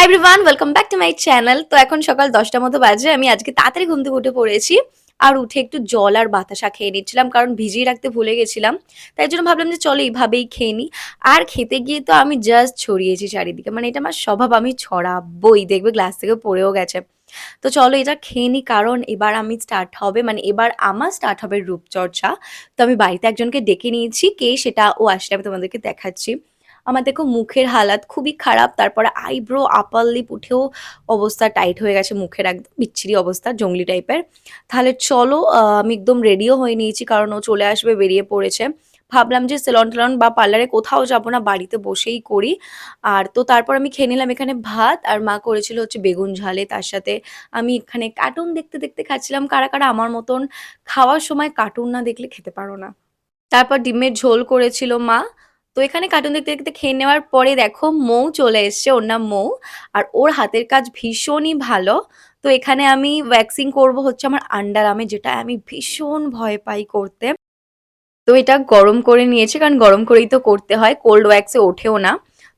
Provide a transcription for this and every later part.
Hi everyone welcome back to my channel তো এখন সকাল দশটার মতো বাজে, আমি আজকে তাড়াতাড়ি ঘুম থেকে উঠে পড়েছি আর উঠে একটু জল আর বাতাসা খেয়ে নিচ্ছিলাম, কারণ ভিজিয়ে রাখতে ভুলে গেছিলাম। তাই জন্য ভাবলাম যে চলো এইভাবেই খেয়ে নিই। আর খেতে গিয়ে তো আমি জাস্ট ছড়িয়েছি চারিদিকে মানে এটা আমার স্বভাব, আমি ছড়াবই, দেখবে গ্লাস থেকে পড়েও গেছে। তো চলো এটা খেয়ে নিই, কারণ এবার আমি স্টার্ট হবে মানে এবার আমার স্টার্ট হবে রূপচর্চা। তো আমি বাড়িতে একজনকে ডেকে নিয়েছি, কে সেটা ও আসলে আমি তোমাদেরকে দেখাচ্ছি। আমার দেখো মুখের হালাত খুবই খারাপ, তারপরে আইব্রো আপার লিপ উঠেও অবস্থা টাইট হয়ে গেছে মুখের একদম বিচ্ছিরি অবস্থা, জঙ্গলি টাইপের তাহলে চলো আমি একদম রেডিও হয়ে নিয়েছি কারণ ও চলে আসবে, বেরিয়ে পড়েছে। ভাবলাম যে সেলন টেলন বা পার্লারে কোথাও যাব না, বাড়িতে বসেই করি। আর তো তারপর আমি খেয়ে নিলাম এখানে ভাত, আর মা করেছিল হচ্ছে বেগুন ঝালে, তার সাথে আমি এখানে কার্টুন দেখতে দেখতে খাচ্ছিলাম, কারা কারা আমার মতন খাওয়ার সময় কার্টুন না দেখলে খেতে পারো না। তারপর ডিমের ঝোল করেছিল মা এখানে কার্টুন দেখতে দেখতে খেয়ে নেওয়ার পরে দেখো মৌ চলে এসছে, ওর নাম মৌ। আর ওর হাতের কাজ ভীষণই ভালো। তো এখানে আমি ওয়্যাক্সিং করব হচ্ছে আমার আন্ডার আমে যেটা আমি ভীষণ ভয় পাই করতে। তো এটা গরম করে নিয়েছে, কারণ গরম করেই তো করতে হয় কোল্ড ওয়্যাক্সে ওঠেও না।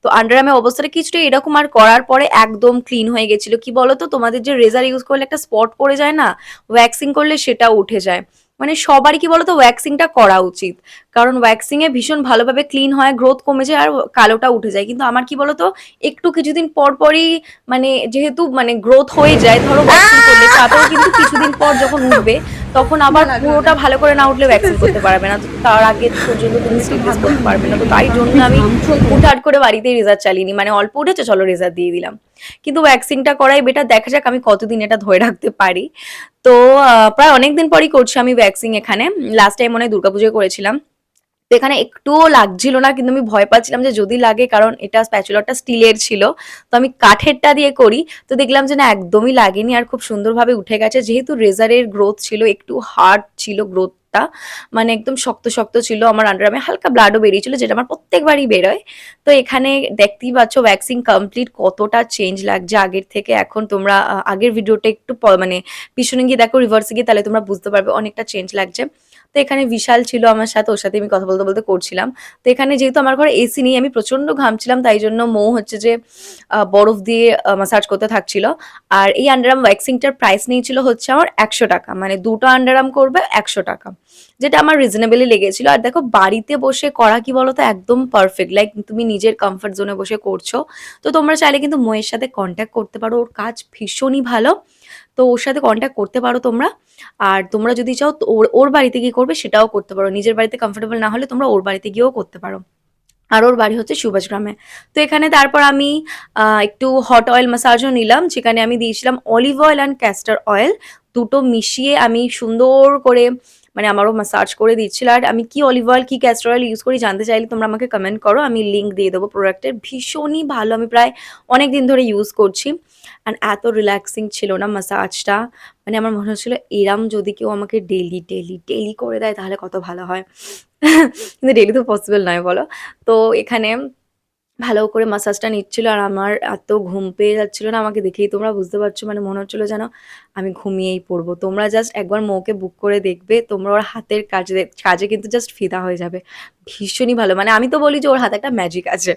তো আন্ডারআর্মের অবস্থাটা কিছুটা এরকম আর করার পরে একদম ক্লিন হয়ে গেছিল। কি বলো তো তোমাদের যে রেজার ইউজ করলে একটা স্পট পড়ে যায় না ওয়্যাক্সিং করলে সেটাও উঠে যায়। মানে সবারই কি বলতো ওয়্যাক্সিংটা করা উচিত। কারণ ওয়্যাক্সিং এ ভীষণ ভালোভাবে ক্লিন হয় গ্রোথ কমে যায় আর কালোটা উঠে যায়। কিন্তু আমার কি বলতো, একটু কিছুদিন পর পরই মানে যেহেতু মানে গ্রোথ হয়ে যায়, ধরো ওয়্যাক্সিং করলে, তাতেও কিন্তু কিছুদিন পর যখন উঠবে তখন আবার পুরোটা ভালো করে না উঠলে ভ্যাকসিন করতে পারবে না। তার আগে পর্যন্ত তুমি সিরিয়াস করতে পারবে না। তো তাই জন্য আমি হুটহাট করে বাড়িতেই রেজার চালিয়ে মানে অল্প উঠেছে চলো রেজার দিয়ে দিলাম। কিন্তু ভ্যাকসিনটা করাই বেটার দেখা যাক আমি কতদিন এটা ধরে রাখতে পারি। তো প্রায় অনেকদিন পরই করছি আমি ভ্যাকসিন এখানে। লাস্ট টাইম মনে হয় দুর্গাপুজোয় করেছিলাম। তো এখানে একটুও লাগছিল না, কিন্তু আমি ভয় পাচ্ছিলাম যে যদি লাগে, কারণ এটা স্প্যাচুলারটা স্টিলের ছিল। তো আমি কাঠেরটা দিয়ে করি, তো দেখলাম যে না, একদমই লাগেনি আর খুব সুন্দরভাবে উঠে গেছে। যেহেতু রেজারের গ্রোথ ছিল, একটু হার্ড ছিল গ্রোথটা মানে একদম শক্ত শক্ত ছিল, আমার আন্ডারআর্মে হালকা ব্লাডও বেরিয়েছিল, যেটা আমার প্রত্যেকবারই বেরোয়। তো এখানে দেখতেই পাচ্ছ ভ্যাকসিন কমপ্লিট কতটা চেঞ্জ লাগছে আগের থেকে। এখন তোমরা আগের ভিডিওটা একটু মানে পিছনে গিয়ে দেখো রিভার্সে গিয়ে তাহলে তোমরা বুঝতে পারবে অনেকটা চেঞ্জ লাগছে। তো এখানে বিশাল ছিল আমার সাথে, ওর সাথে আমি কথা বলতে বলতে করছিলাম। তো এখানে যেহেতু আমার ঘরে এসি নেই আমি প্রচণ্ড ঘামছিলাম, তাই জন্য মৌ হচ্ছে যে বরফ দিয়ে মাসাজ করতে থাকছিল। আর এই আন্ডারাম ওয়্যাক্সিংটার প্রাইস নিয়েছিল হচ্ছে আমার একশো টাকা মানে দুটো আন্ডারাম করবে একশো টাকা। যেটা আমার রিজনেবলি লেগেছিল। আর দেখো, বাড়িতে বসে করা কি বলো তো একদম পারফেক্ট লাইক তুমি নিজের কমফর্ট জোনে বসে করছ। তো তোমরা চাইলে কিন্তু ময়ের সাথে কন্ট্যাক্ট করতে পারো। ওর কাজ ভীষণই ভালো। তো ওর সাথে কন্ট্যাক্ট করতে পারো তোমরা। আর তোমরা যদি চাও ওর ওর বাড়িতে গিয়ে করবে, সেটাও করতে পারো। নিজের বাড়িতে কমফোর্টেবল না হলে তোমরা ওর বাড়িতে গিয়েও করতে পারো। আর ওর বাড়ি হচ্ছে সুভাষগ্রামে তো এখানে তারপর আমি একটু হট অয়েল ম্যাসাজও নিলাম। যেখানে আমি দিয়েছিলাম olive oil and castor oil দুটো মিশিয়ে আমি সুন্দর করে মানে আমারও ম্যাসাজ করে দিচ্ছিল। আর আমি কি অলিভ অয়েল কি ক্যাস্টার অয়েল ইউজ করি জানতে চাইলে তোমরা আমাকে কমেন্ট করো। আমি লিঙ্ক দিয়ে দেবো প্রোডাক্টের ভীষণই ভালো। আমি প্রায় অনেক দিন ধরে ইউজ করছি। অ্যান্ড এত রিল্যাক্সিং ছিল না ম্যাসাজটা মানে আমার মনে হচ্ছিল, এরম যদি কেউ আমাকে ডেলি ডেলি ডেলি করে দেয়, তাহলে কত ভালো হয়। কিন্তু ডেলি তো পসিবল নয়, বলো। তো এখানে ভালো করে মাসাজটা নিচ্ছিল আর আমার এত ঘুম পেয়ে যাচ্ছিল না, আমাকে দেখেই তোমরা বুঝতে পারছ মানে মনে হচ্ছিল যেন আমি ঘুমিয়েই পড়ব। তোমরা জাস্ট একবার মৌকে বুক করে দেখবে, তোমরা ওর হাতের কাজে কাজে কিন্তু জাস্ট ফিদা হয়ে যাবে। ভীষণই ভালো মানে আমি তো বলি যে ওর হাতে একটা ম্যাজিক আছে।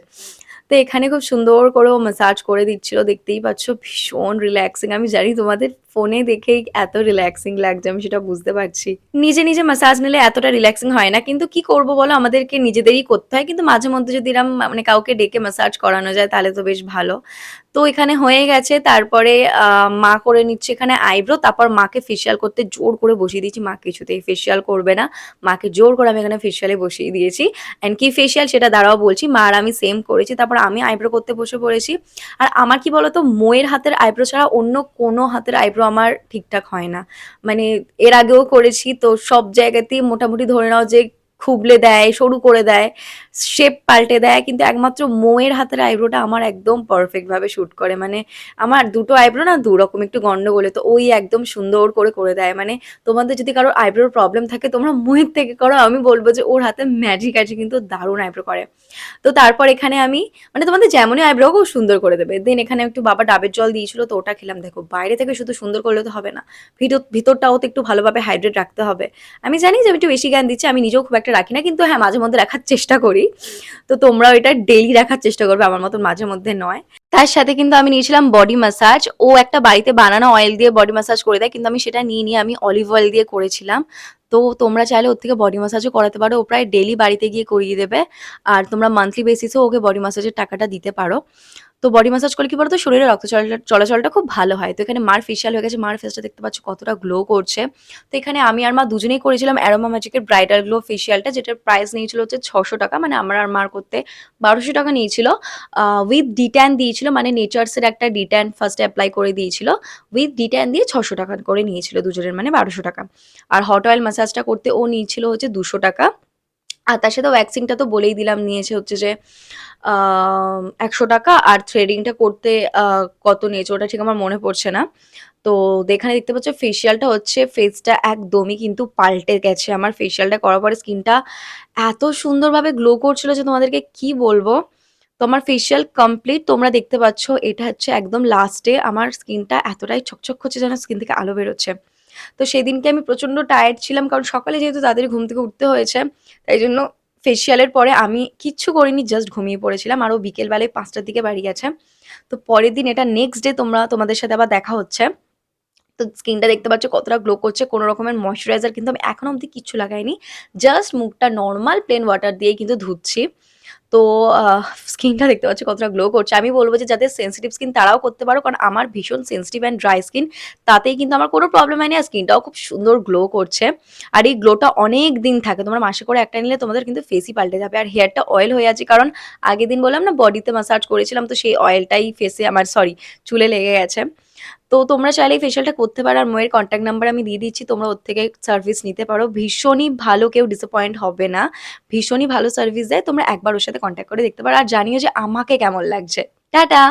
তো এখানে খুব সুন্দর করে ও ম্যাসাজ করে দিচ্ছিল, দেখতেই পাচ্ছ, ভীষণ রিল্যাক্সিং আমি জানি তোমাদের ফোনে দেখেই এত রিল্যাক্সিং লাগছে, আমি সেটা বুঝতে পারছি। নিজে নিজে ম্যাসাজ নিলে এতটা রিল্যাক্সিং হয় না, কিন্তু কি করব বলো, আমাদেরকে নিজেদেরই করতে হয়। কিন্তু মাঝে মধ্যে যদি এরম মানে কাউকে ডেকে ম্যাসাজ করানো যায়, তাহলে তো বেশ ভালো। তো এখানে হয়ে গেছে, তারপরে মা করে নিচ্ছে এখানে আইব্রো তারপর মাকে ফেসিয়াল করতে জোর করে বসিয়ে দিয়েছি। মা কিছুতেই ফেসিয়াল করবে না। মাকে জোর করে আমি এখানে ফেসিয়ালে বসিয়ে দিয়েছি। অ্যান্ড কি ফেসিয়াল সেটা দাঁড়াও বলছি, মা আর আমি সেম করেছি। তারপর আমি আইব্রো করতে বসে পড়েছি। আর আমার কি বলতো, মোয়ের হাতের আইব্রো ছাড়া অন্য কোনো হাতের আইব্রো আমার ঠিকঠাক হয় না। মানে এর আগেও করেছি, তো সব জায়গাতেই মোটামুটি ধরে নাও যে খুবলে দেয়, সরু করে দেয় শেপ পাল্টে দেয়, কিন্তু একমাত্র মোয়ের হাতের আইব্রোটা আমার একদম পারফেক্ট ভাবে শুট করে। মানে আমার দুটো আইব্রো না দু রকম একটু গন্ডগোলে, তো ওই একদম সুন্দর করে করে দেয়। মানে তোমাদের যদি কারোর আইব্রোর প্রবলেম থাকে, তোমরা মোয়ের থেকে করো, আমি বলব যে ওর হাতে ম্যাজিক আছে, কিন্তু দারুণ আইব্রো করে। তো তারপর এখানে আমি মানে তোমাদের যেমনই আইব্রো খুব সুন্দর করে দেবে। দেন এখানে একটু বাবা ডাবের জল দিয়েছিল, তো ওটা খেলাম। দেখো, বাইরে থেকে শুধু সুন্দর করলে তো হবে না। ভিতর, ভিতরটাও তো একটু ভালোভাবে হাইড্রেট রাখতে হবে। আমি জানি যে আমি একটু বেশি জ্ঞান দিচ্ছি, আমি নিজেও খুব একটা রাখি না, কিন্তু হ্যাঁ মাঝে মধ্যে রাখার চেষ্টা করি। তো তোমরাও এটা ডেইলি রাখার চেষ্টা করবে, আমার মতন মাঝে মধ্যে নয়। তার সাথে কিন্তু আমি নিয়েছিলাম বডি ম্যাসাজ ও একটা বাড়িতে বানানো অয়েল দিয়ে বডি ম্যাসাজ করে দেয়, কিন্তু আমি সেটা নিয়ে নিয়ে আমি অলিভ অয়েল দিয়ে করেছিলাম। তো তোমরা চাইলে ওর থেকে বডি ম্যাসাজও করাতে পারো, ও প্রায় ডেলি বাড়িতে গিয়ে করিয়ে দেবে। আর তোমরা মান্থলি বেসিসেও ওকে বডি ম্যাসাজের টাকাটা দিতে পারো। তো বডি ম্যাসাজ করলে কি বলতো? শরীরে রক্ত চলাচলটা খুব ভালো হয়। তো এখানে মার ফেশিয়াল হয়ে গেছে, মার ফেসটা দেখতে পাচ্ছ কতটা গ্লো করছে। তো এখানে আমি আর মা দুজনেই করেছিলাম অ্যারোমা ম্যাজিকের ব্রাইডাল গ্লো ফেশিয়ালটা যেটার প্রাইস নিয়েছিল হচ্ছে ছশো টাকা। মানে আমার আর মার করতে বারোশো টাকা নিয়েছিল। উইথ ডিট্যান দিয়েছিল মানে নেচার্সের একটা ডিট্যান ফার্স্ট অ্যাপ্লাই করে দিয়েছিল। উইথ ডিট্যান দিয়ে ছশো টাকা করে নিয়েছিল দুজনের মানে বারোশো টাকা। আর হট অয়েল ম্যাসাজটা করতে ও নিয়েছিল হচ্ছে দুশো টাকা। আর তার সাথে ওয়্যাক্সিংটা তো বলেই দিলাম, নিয়েছে হচ্ছে যে একশো টাকা আর থ্রেডিংটা করতে কত নিয়েছে ওটা ঠিক আমার মনে পড়ছে না। তো এখানে দেখতে পাচ্ছ ফেসিয়ালটা হচ্ছে ফেসটা একদমই কিন্তু পাল্টে গেছে। আমার ফেসিয়ালটা করার পরে স্কিনটা এত সুন্দরভাবে গ্লো করছিল যে তোমাদেরকে কি বলব? তো আমার ফেসিয়াল কমপ্লিট তোমরা দেখতে পাচ্ছ এটা হচ্ছে একদম লাস্টে আমার স্কিনটা এতটাই ছকছক করছে যেন স্কিন থেকে আলো বেরোচ্ছে। তো সেদিনকে আমি প্রচণ্ড টায়ার্ড ছিলাম, কারণ সকালে যেহেতু তাদের ঘুম থেকে উঠতে হয়েছে, তাই জন্য ফেসিয়ালের পরে আমি কিচ্ছু করিনি জাস্ট ঘুমিয়ে পড়েছিলাম, আরও বিকেলবেলায় পাঁচটার দিকে বাড়ি গেছে। তো পরের দিন এটা নেক্সট ডে তোমরা, তোমাদের সাথে আবার দেখা হচ্ছে। তো স্কিনটা দেখতে পাচ্ছ কতটা গ্লো করছে, কোনো রকমের ময়শ্চারাইজার কিন্তু আমি এখনও অবধি কিচ্ছু লাগাইনি জাস্ট মুখটা নর্মাল প্লেন ওয়াটার দিয়েই কিন্তু ধুচ্ছি। তো স্কিনটা দেখতে পাচ্ছি কতটা গ্লো করছে। আমি বলব যে যাদের সেন্সিটিভ স্কিন তারাও করতে পারো, কারণ আমার ভীষণ সেন্সিটিভ অ্যান্ড ড্রাই স্কিন তাতেই কিন্তু আমার কোনো প্রবলেম হয়নি, আর স্কিনটাও খুব সুন্দর গ্লো করছে। আর এই গ্লোটা অনেক দিন থাকে, তোমরা মাসে করে একটা নিলে তোমাদের কিন্তু ফেসই পাল্টে যাবে। আর হেয়ারটা অয়েল হয়ে আছে, কারণ আগের দিন বললাম না বডিতে মাসাজ করেছিলাম, তো সেই অয়েলটাই ফেসে আমার সরি চুলে লেগে গেছে। তো তোমরা চাইলে এই ফেশিয়ালটা করতে পারো আর মোয়ের কন্ট্যাক্ট নাম্বার আমি দিয়ে দিচ্ছি, তোমরা ওর থেকে সার্ভিস নিতে পারো। ভীষণই ভালো কেউ ডিসঅ্যাপয়েন্ট হবে না। ভীষণই ভালো সার্ভিস দেয়, তোমরা একবার ওর সাথে কন্ট্যাক্ট করে দেখতে পারো। আর জানিও যে আমাকে কেমন লাগছে। টাটা!